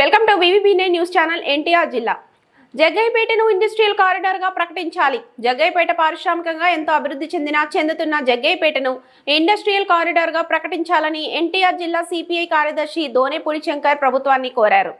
Welcome to వివిబీనే news channel NTR జిల్లా. జగ్గైపేటను ఇండస్ట్రియల్ కారిడార్గా ప్రకటించాలి. జగ్గైపేట పారిశ్రామికంగా ఎంతో అభివృద్ధి చెందిన చెందుతున్న జగ్గైపేటను ఇండస్ట్రియల్ కారిడార్గా ప్రకటించాలని ఎన్టీఆర్ జిల్లా సిపిఐ కార్యదర్శి దోనేపూడి శంకర్ ప్రభుత్వాన్ని కోరారు.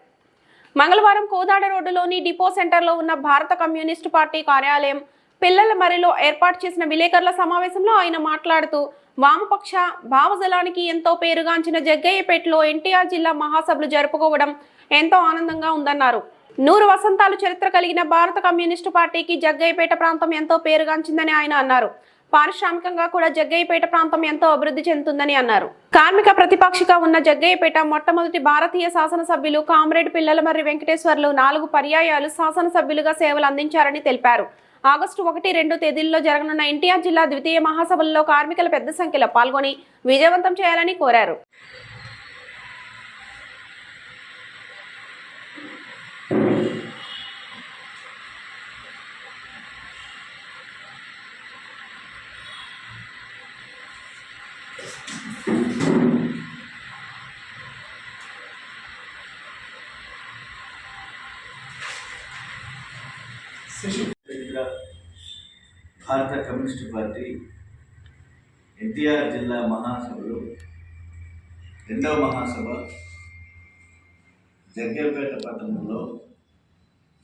మంగళవారం కోదాడ రోడ్డులోని డిపో సెంటర్లో ఉన్న భారత కమ్యూనిస్టు పార్టీ కార్యాలయం పిల్లల మరిలో ఏర్పాటు చేసిన విలేకరుల సమావేశంలో ఆయన మాట్లాడుతూ వామపక్ష భావజలానికి ఎంతో పేరుగాంచిన జగ్గయ్యపేటలో ఎన్టీఆర్ జిల్లా మహాసభలు జరుపుకోవడం ఎంతో ఆనందంగా ఉందన్నారు. నూరు వసంతాలు చరిత్ర కలిగిన భారత కమ్యూనిస్టు పార్టీకి జగ్గయ్యపేట ప్రాంతం ఎంతో పేరుగాంచిందని ఆయన అన్నారు. పారిశ్రామికంగా కూడా జగ్గయ్యపేట ప్రాంతం ఎంతో అభివృద్ధి చెందుతుందని అన్నారు. కార్మిక ప్రతిపక్షిగా ఉన్న జగ్గయ్యపేట మొట్టమొదటి భారతీయ శాసనసభ్యులు కామ్రేడ్ పిల్లలమర్రి వెంకటేశ్వర్లు నాలుగు పర్యాయాలు శాసనసభ్యులుగా సేవలు అందించారని తెలిపారు. ఆగస్టు ఒకటి రెండు తేదీల్లో జరగనున్న ఎన్టీఆర్ జిల్లా ద్వితీయ మహాసభల్లో కార్మికులు పెద్ద సంఖ్యలో పాల్గొని విజయవంతం చేయాలని కోరారు. చరిత్ర భారత కమ్యూనిస్టు పార్టీ ఎన్టీఆర్ జిల్లా మహాసభలు రెండవ మహాసభ జగ్గేపేట పట్టణంలో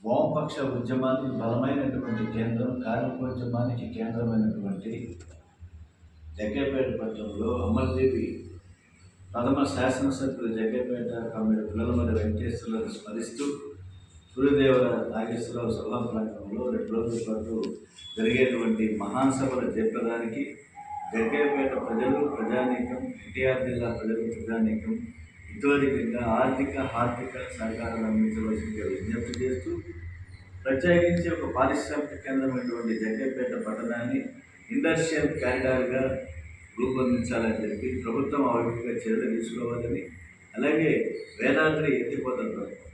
వామపక్ష ఉద్యమానికి బలమైనటువంటి కేంద్రం కార్మికోద్యమానికి కేంద్రమైనటువంటి జగ్గేపేట పట్టణంలో అమర్దేవి ప్రథమ శాసనసభ్యులు జగ్గేపేట కమిటీ పిల్లలమరి వెంకటేశ్వరులను స్మరిస్తూ సూర్యదేవర నాగేశ్వరరావు సభా ప్రాంగణంలో రెండు రోజుల పాటు జరిగేటువంటి మహాసభల జరపడానికి జగ్గయ్యపేట ప్రజలు ప్రజానీకం ఎన్టీఆర్ జిల్లా ప్రజలు ప్రజానీకం ఇతోధికంగా ఆర్థిక ఆర్థిక సహకారం అందించవలసిందిగా విజ్ఞప్తి చేస్తూ ప్రత్యేకించి ఒక పారిశ్రామిక కేంద్రమైనటువంటి జగ్గపేట పట్టణాన్ని ఇండస్ట్రియల్ కారిడార్గా రూపొందించాలని చెప్పి ప్రభుత్వం ఆ చర్యలు తీసుకోవాలని అలాగే వేదాద్రి ఎత్తిపోతల పథకం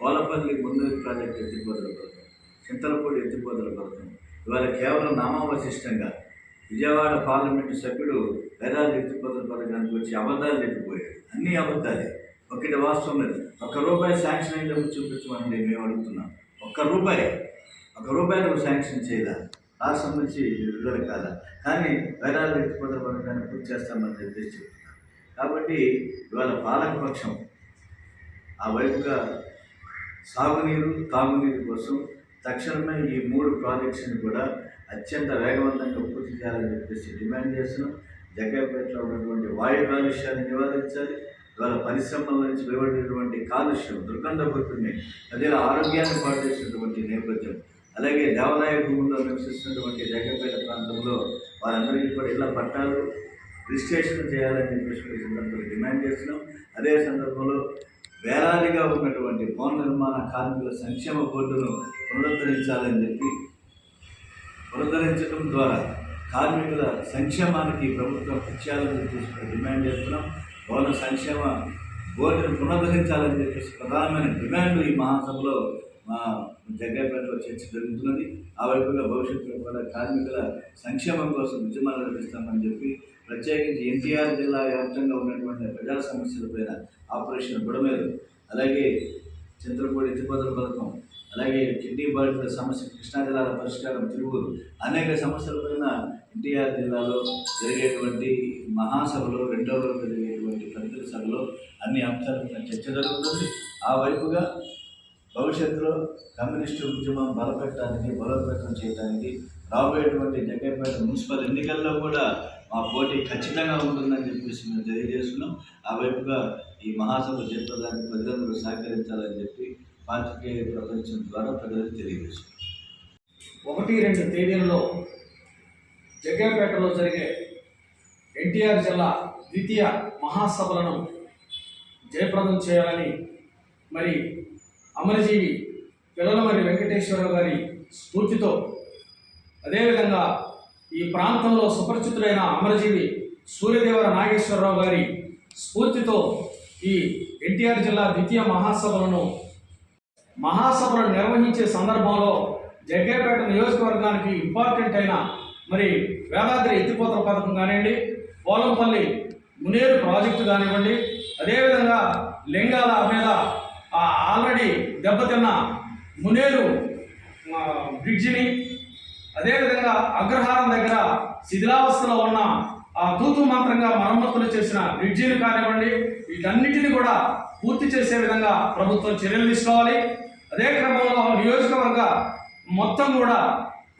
కోలపల్లి ముందు ప్రాజెక్ట్ ఎత్తిపోతల పథకం చింతలపూడి ఎత్తిపోతల పథకం ఇవాళ కేవలం నామావశిష్టంగా విజయవాడ పార్లమెంటు సభ్యుడు వేదాద్రి ఎత్తిపోతల పథకానికి వచ్చి అబద్ధాలు చెప్పిపోయాడు. అన్నీ అబద్ధాలే. ఒకటి వాస్తవం లేదు. ఒక్క రూపాయి శాంక్షన్ అయిందని చూపించమని మేము అడుగుతున్నాం. ఒక్క రూపాయి. ఒక రూపాయి నువ్వు శాంక్షన్ చేయదా రాష్ట్రం నుంచి విడుదల కాదా? కానీ వేదాద్రి ఎత్తిపోతల పథకాన్ని పూర్తి చేస్తామని చెప్పేసి చెప్తున్నాం. కాబట్టి ఇవాళ పాలకపక్షం ఆ వైపుగా సాగునీరు తాగునీరు కోసం తక్షణమే ఈ మూడు ప్రాజెక్ట్స్ని కూడా అత్యంత వేగవంతంగా పూర్తి చేయాలని చెప్పేసి డిమాండ్ చేస్తున్నాం. జగ్గపేటలో ఉన్నటువంటి వాయు కాలుష్యాన్ని నివారించాలి. ఇవాళ పరిశ్రమల నుంచి వెలువడినటువంటి కాలుష్యం దుర్గంధపడుతుంది అదే ఆరోగ్యాన్ని పాటు నేపథ్యం. అలాగే దేవాలయ భూముల్లో నివసిస్తున్నటువంటి జగ్గపేట ప్రాంతంలో వారందరికీ కూడా ఇళ్ళ పట్టాలు రిజిస్ట్రేషన్ చేయాలని చెప్పేసి సందర్భంలో డిమాండ్ చేస్తున్నాం. అదే సందర్భంలో వేలాదిగా ఉన్నటువంటి భవన నిర్మాణ కార్మికుల సంక్షేమ బోర్డును పునరుద్ధరించాలని చెప్పి పునరుద్ధరించడం ద్వారా కార్మికుల సంక్షేమానికి ప్రభుత్వం కృత్యాలను తీసుకుని డిమాండ్ చేస్తున్నాం. భవన సంక్షేమ బోర్డును పునరుద్ధరించాలని చెప్పేసి ప్రధానమైన డిమాండ్ ఈ మహాసభలో మా జగ్గపేటలో చర్చ జరుగుతున్నది. ఆ వైపుగా భవిష్యత్తులో కూడా కార్మికుల సంక్షేమం కోసం ఉద్యమాలు నడిపిస్తామని చెప్పి ప్రత్యేకించి ఎన్టీఆర్ జిల్లా వ్యాప్తంగా ఉన్నటువంటి ప్రజా సమస్యలపైన ఆపరేషన్ బుడమేరు అలాగే చంద్రపూడి ఎత్తిపోతల పథకం అలాగే కిడ్నీ బాధితుల సమస్య కృష్ణా జిల్లాల పరిష్కారం తిరుగురు అనేక సమస్యలపైన ఎన్టీఆర్ జిల్లాలో జరిగేటువంటి మహాసభలో రెండో రోజు జరిగేటువంటి ప్రతినిధి సభలో అన్ని అంశాలపైన చర్చ జరుగుతుంది. ఆ వైపుగా భవిష్యత్తులో కమ్యూనిస్టు ఉద్యమం బలపెట్టడానికి బలోపేతం చేయడానికి రాబోయేటువంటి జగ్గపేట మున్సిపల్ ఎన్నికల్లో కూడా మా పోటీ ఖచ్చితంగా ఉంటుందని చెప్పేసి మేము తెలియజేస్తున్నాం. ఆ వైపుగా ఈ మహాసభ జరపడానికి ప్రజలందరూ సహకరించాలని చెప్పి పాత్రికేయ ప్రపంచం ద్వారా ప్రజలకు తెలియజేశారు. ఒకటి రెండు తేదీలలో జగ్గపేటలో జరిగే ఎన్టీఆర్ జిల్లా ద్వితీయ మహాసభలను జయప్రదం చేయాలని మరి అమరజీవి పిల్లలమరి వెంకటేశ్వరరావు గారి స్ఫూర్తితో అదేవిధంగా ఈ ప్రాంతంలో సుపరిచితుడైన అమరజీవి సూర్యదేవర నాగేశ్వరరావు గారి స్ఫూర్తితో ఈ ఎన్టీఆర్ జిల్లా ద్వితీయ మహాసభలను మహాసభను నిర్వహించే సందర్భంలో జగ్గేపేట నియోజకవర్గానికి ఇంపార్టెంట్ అయిన మరి వేదాద్రి ఎత్తిపోతల పథకం కానివ్వండి పోలంపల్లి మునేరు ప్రాజెక్టు కానివ్వండి అదేవిధంగా లింగాల మీద ఆ దెబ్బతిన్న మునేరు బ్రిడ్జిని అదేవిధంగా అగ్రహారం దగ్గర శిథిలావస్థలో ఉన్న ఆ తూతు మంత్రంగా మరమ్మతులు చేసిన బ్రిడ్జిని కానివ్వండి వీటన్నిటిని కూడా పూర్తి చేసే విధంగా ప్రభుత్వం చర్యలు తీసుకోవాలి. అదే క్రమంలో నియోజకవర్గ మొత్తం కూడా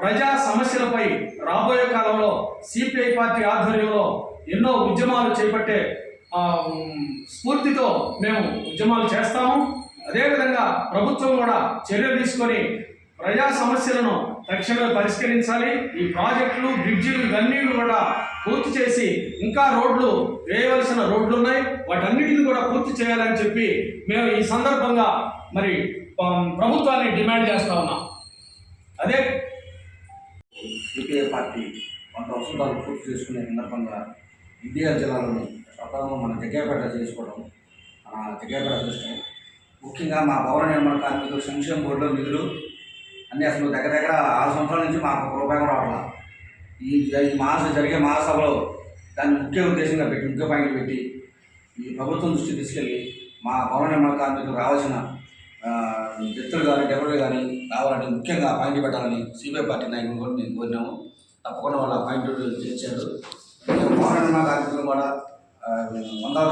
ప్రజా సమస్యలపై రాబోయే కాలంలో సిపిఐ పార్టీ ఆధ్వర్యంలో ఎన్నో ఉద్యమాలు చేపట్టే స్ఫూర్తితో మేము ఉద్యమాలు చేస్తాము. అదేవిధంగా ప్రభుత్వం కూడా చర్యలు తీసుకొని ప్రజా సమస్యలను తక్షణమే పరిష్కరించాలి. ఈ ప్రాజెక్టులు బ్రిడ్జిలు ఇవన్నీ కూడా పూర్తి చేసి ఇంకా రోడ్లు వేయవలసిన రోడ్లు ఉన్నాయి వాటన్నిటిని కూడా పూర్తి చేయాలని చెప్పి మేము ఈ సందర్భంగా మరి ప్రభుత్వాన్ని డిమాండ్ చేస్తా ఉన్నాం. అదే? సిపిఐ పార్టీ వంట వసంతాలు పూర్తి చేసుకునే సందర్భంగా ఇండియా జిల్లాలోని ప్రధానం మన జగ్గేపేట చేసుకోవడం మన జగ్గేపేట అదృష్టం ముఖ్యంగా మా భవన నిర్మాణ కార్మికులు సంక్షేమ బోర్డులో నిధులు అన్నీ అసలు దగ్గర దగ్గర ఆరు సంవత్సరాల నుంచి మాకు ఒక రూపాయి కూడా రావట్లా. ఈ ఈ మాస జరిగే మహాసభలో దాన్ని ముఖ్య ఉద్దేశంగా పెట్టి ముఖ్య పాయింట్లు పెట్టి ఈ ప్రభుత్వం దృష్టి తీసుకెళ్ళి మా భవన నిర్మాణ కార్మికులకు రావాల్సిన వ్యక్తులు కానీ డెవలపర్ కానీ రావాలని ముఖ్యంగా పాయింట్ పెట్టాలని సిపిఐ పార్టీ నాయకులు కూడా నేను కోరినాము. తప్పకుండా వాళ్ళ పాయింట్ చేర్చారు. భవన నిర్మాణ కార్మికులు కూడా వందల